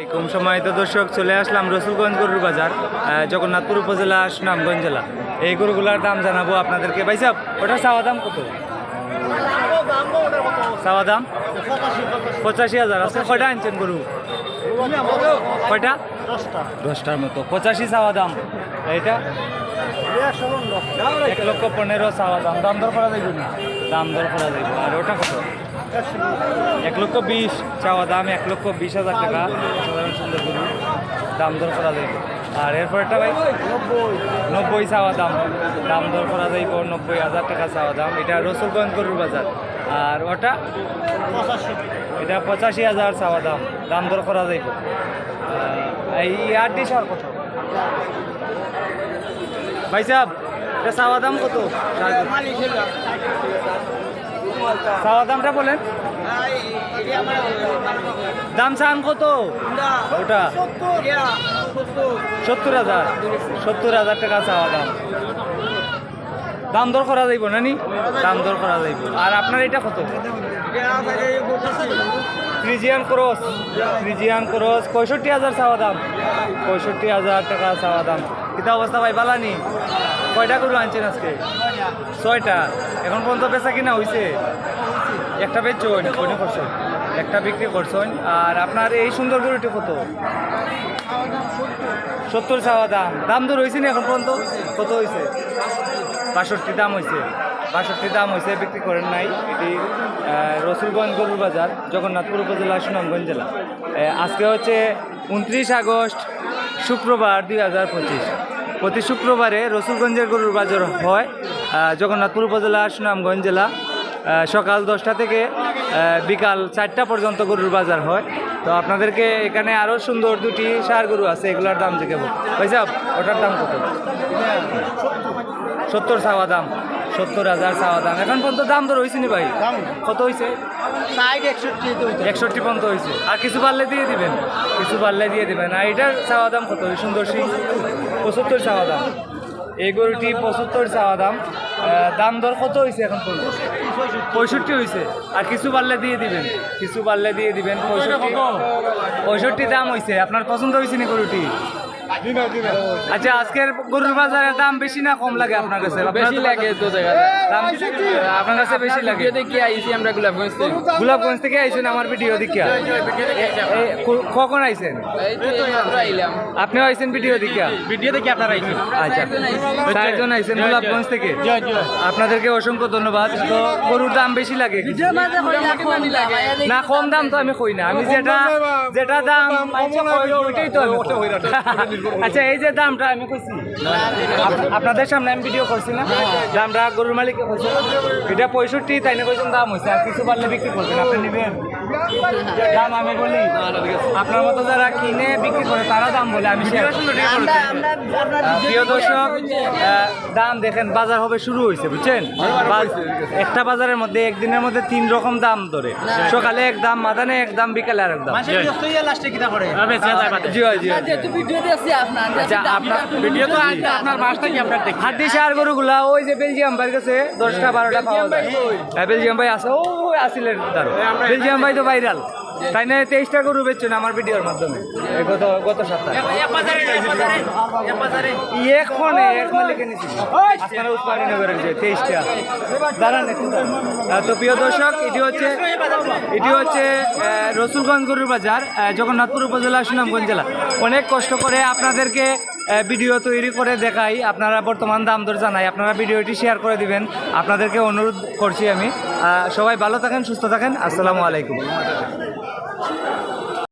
কম সময় তো দর্শক, চলে আসলাম রসুলগঞ্জ গরুর বাজার জগন্নাথপুর উপজেলা, সুনামগঞ্জ জেলা। এই গরুগুলার দাম জানাব আপনাদেরকে। ভাই সাহেব ওটা চাওয়া দাম কত? চাওয়া দাম? পঁচাশি হাজার। আছে কয়টা আনছেন গরু? কয়টা? দশটার মতো। পঁচাশি চাওয়া দাম। এইটা? এক লক্ষ পনেরো চাওয়া দাম। দাম দর করা যাইব না। দাম দর করা যাইব। আর ওটা কত? এক লক্ষ বিশ চাওয়া দাম এক লক্ষ বিশ হাজার টাকা। সাধারণ সুন্দর গরু। দাম দর করা যাইব। আর এরপরটা ভাই? নব্বই চাওয়া দাম। দাম দর করা যাইব নব্বই হাজার টাকা চাওয়া দাম। এটা রসুলগঞ্জ গরুর বাজার। আর ওটা? এটা পঁচাশি হাজার চাওয়া দাম। দাম দর করা যাইব। এই আটটি সার কত ভাই সাহেব এটা চাওয়া দাম কত? চাওয়া দামটা বলেন। দাম চান কত? ওটা। সত্তর হাজার। সত্তর হাজার টাকা চাওয়া দাম। দাম দর করা যাইব নানি দাম দর করা যাইব। আর আপনার এটা কত? Friesian cross. Friesian cross. পঁয়ষট্টি হাজার চাওয়া দাম। পঁয়ষট্টি হাজার টাকা চাওয়া দাম। কিতা অবস্থা ভাই, বালানি? কয়টা গরু আনছেন আজকে? ছয়টা। এখন পর্যন্ত বেচা কিনা হয়েছে একটা বেচছেন কোনে করছেন একটা বিক্রি করছেন। আর আপনার এই সুন্দর গরুটি কত? সত্তর চাওয়া দাম। দাম দর হয়েছে না এখন পর্যন্ত? কত হয়েছে বাষট্টি দাম হয়েছে বাষট্টি দাম হয়েছে বিক্রি করেন নাই। এটি রসুলগঞ্জ গরুর বাজার জগন্নাথপুর উপজেলা, সুনামগঞ্জ জেলা। আজকে হচ্ছে উনত্রিশ আগস্ট, শুক্রবার দুই হাজার পঁচিশ। প্রতি শুক্রবারে রসুলগঞ্জের গরুর বাজার হয় জগন্নাথপুর উপজেলা সুনামগঞ্জ জেলা। সকাল দশটা থেকে বিকাল চারটা পর্যন্ত গরুর বাজার হয়। তো আপনাদেরকে এখানে আরও সুন্দর দুটি সার গরু আছে এগুলোর দাম জিজ্ঞাবো ভাই সাহেব ওটার দাম কত? সত্তর চাওয়া দাম সত্তর হাজার চাওয়া দাম। এখন পর্যন্ত দাম তো হয়েছে নি ভাই? কত হয়েছে একষট্টি পর্যন্ত হয়েছে আর কিছু পারলে দিয়ে দিবেন? কিছু পারলে দিয়ে দিবেন। আর এটার চাওয়া দাম কত? সুন্দর সিং পঁচাত্তর চাওয়া দাম। এই গরুটি পঁচাত্তর চাওয়া দাম। দাম দর কত হয়েছে এখন পঁয়ষট্টি হয়েছে আর কিছু পারলে দিয়ে দিবেন। কিছু পারলে দিয়ে দিবেন। পঁয়ষট্টি পঁয়ষট্টি দাম হয়েছে আপনার পছন্দ হয়েছে না গরুটি? আচ্ছা আজকের গরুর বাজারের দাম বেশি না কম লাগে আপনার কাছে? বেশি লাগে তো দাম আপনার কাছে বেশি লাগে? দেখে আইছি আমরা গোলাপগঞ্জ থেকে। গোলাপগঞ্জ থেকে আইছেন আমার ভিডিও দেখিয়া কখন আইছেন এই তো এই মাত্র আইলাম। আপনিও আইছেন ভিডিও দেখিয়া ভিডিও দেখি আপনারা আইছেন। আচ্ছা। চারজন আইছেন গোলাপগঞ্জ থেকে? আপনাদেরকে অসংখ্য ধন্যবাদ। তো গরুর দাম বেশি লাগে না কম দাম তো আমি কই না। আমি যেটা যেটা দাম ওইটাই তো। আচ্ছা এই যে দামটা আমি কইছি আপনাদের সামনে আমি ভিডিও করছি না? দামটা গরুর মালিক কইছি এটা পঁয়ষট্টি, তাই না? কইছেন দাম হয়েছে। আর কিছু পারলে বিক্রি করবেন। আপনি নেবেন? দাম আমি বলি আপনার মতো যারা কিনে বিক্রি করে তারা দাম বলে আমি প্রিয় দর্শক দাম দেখেন বাজার হবে শুরু হয়েছে বুঝছেন? একটা বাজারের মধ্যে একদিনের মধ্যে তিন রকম দাম ধরে। সকালে এক দাম মাদানে এক দাম বিকালে আর এক দাম জি জি হয়। আচ্ছা আপনার ভিডিও তো আপনার মাসটা কি আপনার হাড্ডি সার গরুগুলা ওই যে বেলজিয়াম ভাইয়ের কাছে দশটা বারোটা পাওয়া যায়। হ্যাঁ, বেলজিয়াম ভাই আছে। ও বেলজিয়াম ভাই তো ভাইরাল তাই না তেইশটা গরু বেচছেন আমার ভিডিওর মাধ্যমে। গত গত সপ্তাহে। এক ফোনে এক মালিকে আপনারা উৎপাদন তেইশটা। দাঁড়ান তো প্রিয় দর্শক এটি হচ্ছে এটি হচ্ছে রসুলগঞ্জ গরুর বাজার জগন্নাথপুর উপজেলা সুনামগঞ্জ জেলা। অনেক কষ্ট করে আপনাদেরকে ভিডিও তৈরি করে দেখাই। আপনারা বর্তমান দাম দর জানাই। আপনারা ভিডিওটি শেয়ার করে দিবেন। আপনাদেরকে অনুরোধ করছি আমি। সবাই ভালো থাকেন, সুস্থ থাকেন। আসসালামু আলাইকুম।